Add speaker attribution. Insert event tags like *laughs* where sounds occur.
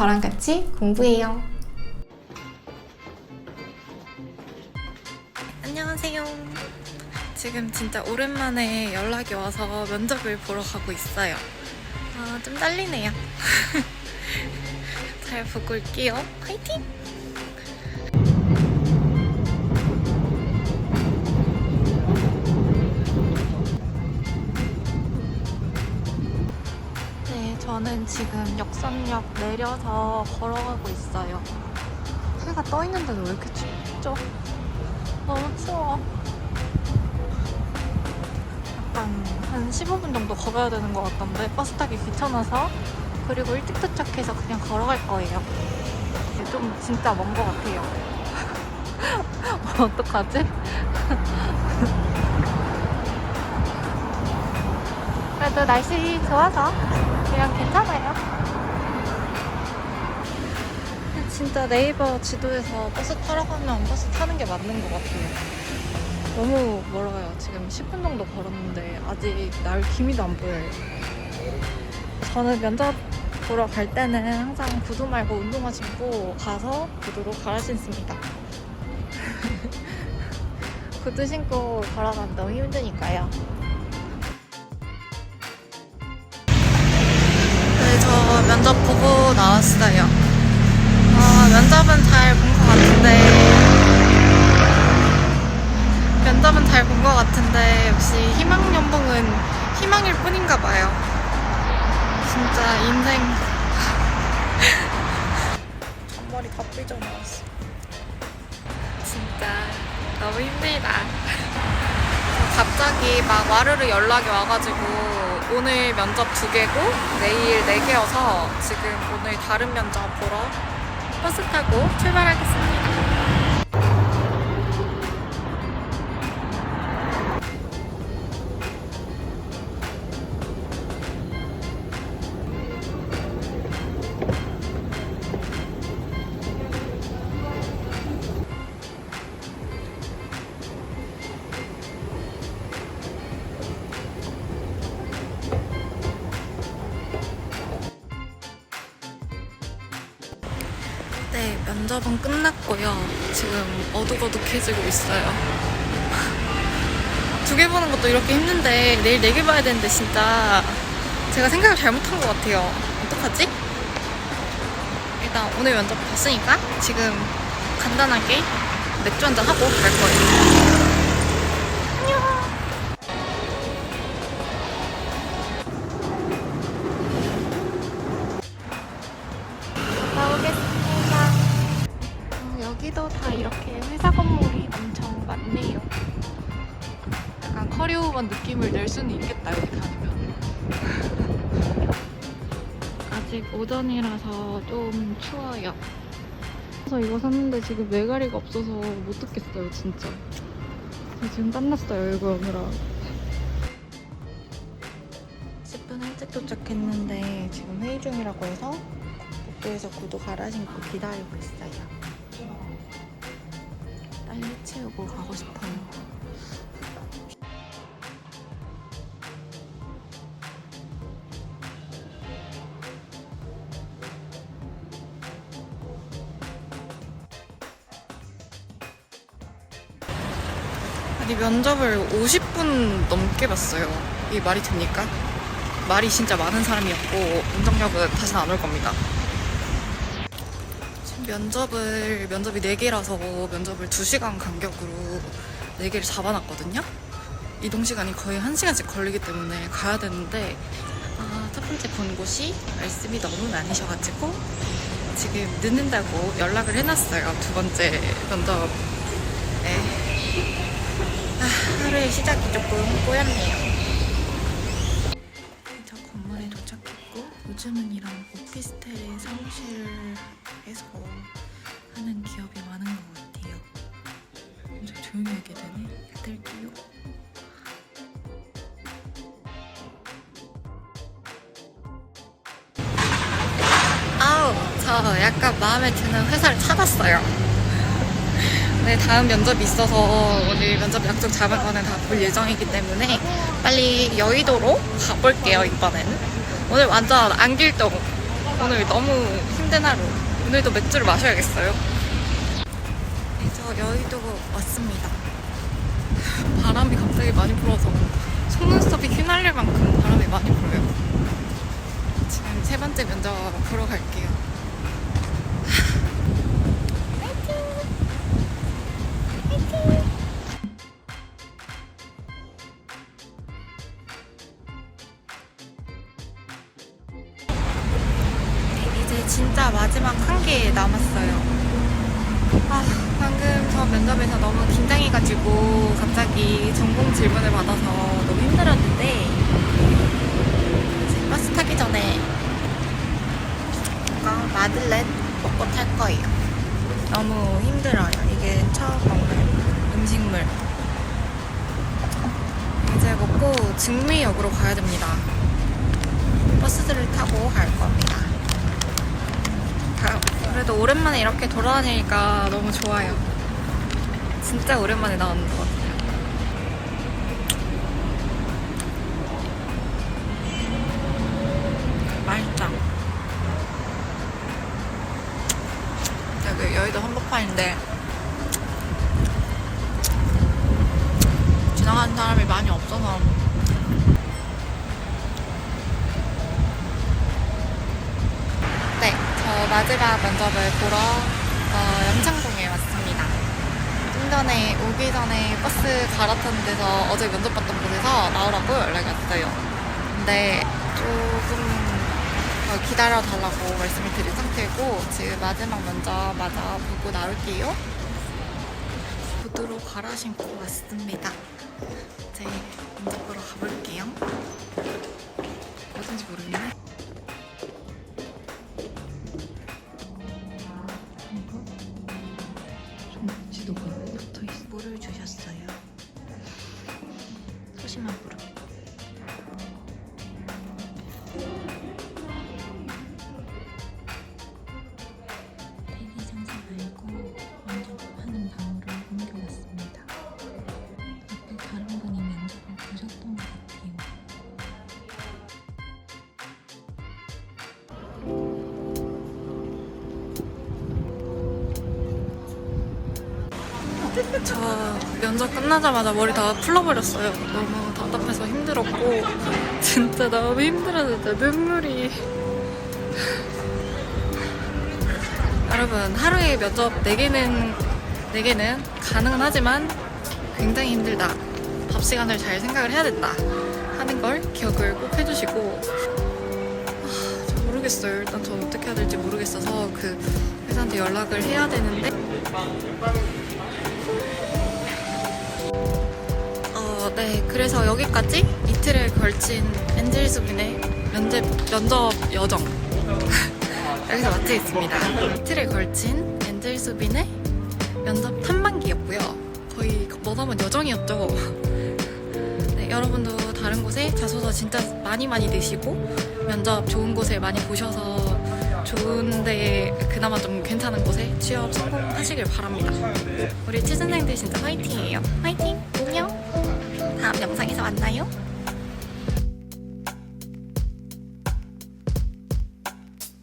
Speaker 1: 저랑 같이 공부해요.
Speaker 2: 안녕하세요. 지금 진짜 오랜만에 연락이 와서 면접을 보러 가고 있어요. 아, 좀 떨리네요. *laughs* 잘 보고 올게요. 화이팅! 저는 지금 역삼역 내려서 걸어가고 있어요. 해가 떠 있는데도 왜 이렇게 춥죠? 너무 추워. 약간 한 15분 정도 걸어야 되는 것 같던데 버스 타기 귀찮아서 그리고 일찍 도착해서 그냥 걸어갈 거예요. 좀 진짜 먼 것 같아요. *laughs* 어떡하지? *laughs* 그래도 날씨 좋아서 그냥 괜찮아요. 진짜 네이버 지도에서 버스 타러 가면 버스 타는 게 맞는 것 같아요. 너무 멀어요. 지금 10분 정도 걸었는데 아직 날 기미도 안 보여요. 저는 면접 보러 갈 때는 항상 구두 말고 운동화 신고 가서 구두로 갈아 신습니다. *laughs* 구두 신고 걸어가면 너무 힘드니까요. 면접 보고 나왔어요. 아, 면접은 잘 본 것 같은데 면접은 잘 본 것 같은데 역시 희망 연봉은 희망일 뿐인가 봐요. 진짜 인생 *laughs* 앞머리 다 삐져 나왔어. 진짜 너무 힘들다. 갑자기 막 와르르 연락이 와가지고 오늘 면접 두 개고 내일 네 개여서 지금 오늘 다른 면접 보러 버스 타고 출발하겠습니다. 면접은 끝났고요. 지금 어둑어둑해지고 있어요. *laughs* 두 개 보는 것도 이렇게 힘든데 내일 네 개 봐야 되는데 진짜 제가 생각을 잘못한 것 같아요. 어떡하지? 일단 오늘 면접 봤으니까 지금 간단하게 맥주 한잔 하고 갈 거예요. 여기도 다 이렇게 회사 건물이 엄청 많네요. 약간 커리어우먼 느낌을 낼 수는 있겠다 여기 다니면. *laughs* 아직 오전이라서 좀 추워요. 그래서 이거 샀는데 지금 메가리가 없어서 못 듣겠어요 진짜. 저 지금 땀났어요 이거 오느라. 10분 일찍 도착했는데 지금 회의 중이라고 해서 복도에서 구두 갈아 신고 기다리고 있어요. 가고 싶어요. 아니 면접을 50분 넘게 봤어요. 이게 말이 됩니까? 말이 진짜 많은 사람이었고 운전력은 다시는 안 올 겁니다. 면접을 면접이 4개라서 면접을 2시간 간격으로 4개를 잡아놨거든요. 이동 시간이 거의 1시간씩 걸리기 때문에 가야 되는데 아, 첫 번째 본 곳이 말씀이 너무 많으셔가지고 지금 늦는다고 연락을 해놨어요. 두 번째 면접에 아, 하루의 시작이 조금 꼬였네요. 요즘은 이런 오피스텔 사무실에서 하는 기업이 많은 것 같아요. 엄청 조용히 하게 되네. 뜰게요. 아우, 저 약간 마음에 드는 회사를 찾았어요. 네, 다음 면접이 있어서 오늘 면접 약속 잡은 거는 다 볼 예정이기 때문에 빨리 여의도로 가볼게요, 이번에는. 오늘 완전 안길동. 오늘 너무. 힘든 하루. 오늘도 맥주를 마셔야겠어요. 네, 저 여의도 왔습니다. 바람이 갑자기 많이 불어서 속눈썹이 휘날릴 만큼 바람이 많이 불어요. 지금 세 번째 면접 보러 갈게요. 이제 진짜 마지막 한 개 남았어요. 아, 방금 저 면접에서 너무 긴장해가지고 갑자기 전공 질문을 받아서 너무 힘들었는데 버스 타기 전에 이거 마들렌 먹고 탈 거예요. 너무 힘들어요. 이게 처음 먹는 음식물. 이제 먹고 증미역으로 가야 됩니다. 버스들을 타고 갈 겁니다. 가- 그래도 오랜만에 이렇게 돌아다니니까 너무 좋아요. 진짜 오랜만에 나오는 것 같아요. 맛있다. 여기 여의도 한복판인데 지나가는 사람이 많이 없어서 마지막 면접을 보러 어, 연창동에 왔습니다. 좀 전에 오기 전에 버스 갈아타는 데서 어제 면접 봤던 곳에서 나오라고 연락이 왔어요. 근데 조금 더 기다려 달라고 말씀을 드린 상태고 지금 마지막 면접 맞아 보고 나올게요. 구두로 갈아 신고 왔습니다. 이제 면접 보러 가볼게요. 어딘지 모르겠네. 물을. 저 면접 끝나자마자 머리 다 풀러버렸어요. 너무 답답해서 힘들었고 진짜 너무 진짜 눈물이 여러분 하루에 면접 4개는 4개는 가능은 하지만 굉장히 힘들다. 밥 시간을 잘 생각을 해야 된다. 하는 걸 기억을 꼭 해주시고 아, 저 모르겠어요. 일단 전 어떻게 해야 될지 모르겠어서 그 회사한테 연락을 해야 되는데 네. 그래서 여기까지 이틀에 걸친 엔젤 수빈의 면접, 면접 여정. *laughs* 여기서 마치겠습니다. 이틀에 걸친 엔젤 수빈의 면접 탐방기였고요. 거의 뭐다면 여정이었죠. *laughs* 네, 여러분도 다른 곳에 자소서 진짜 많이 많이 내시고 면접 좋은 곳에 많이 보셔서 좋은데 그나마 좀 괜찮은 곳에 취업 성공하시길 바랍니다. 우리 취준생들 진짜 화이팅이에요. 화이팅! 다음 영상에서 만나요.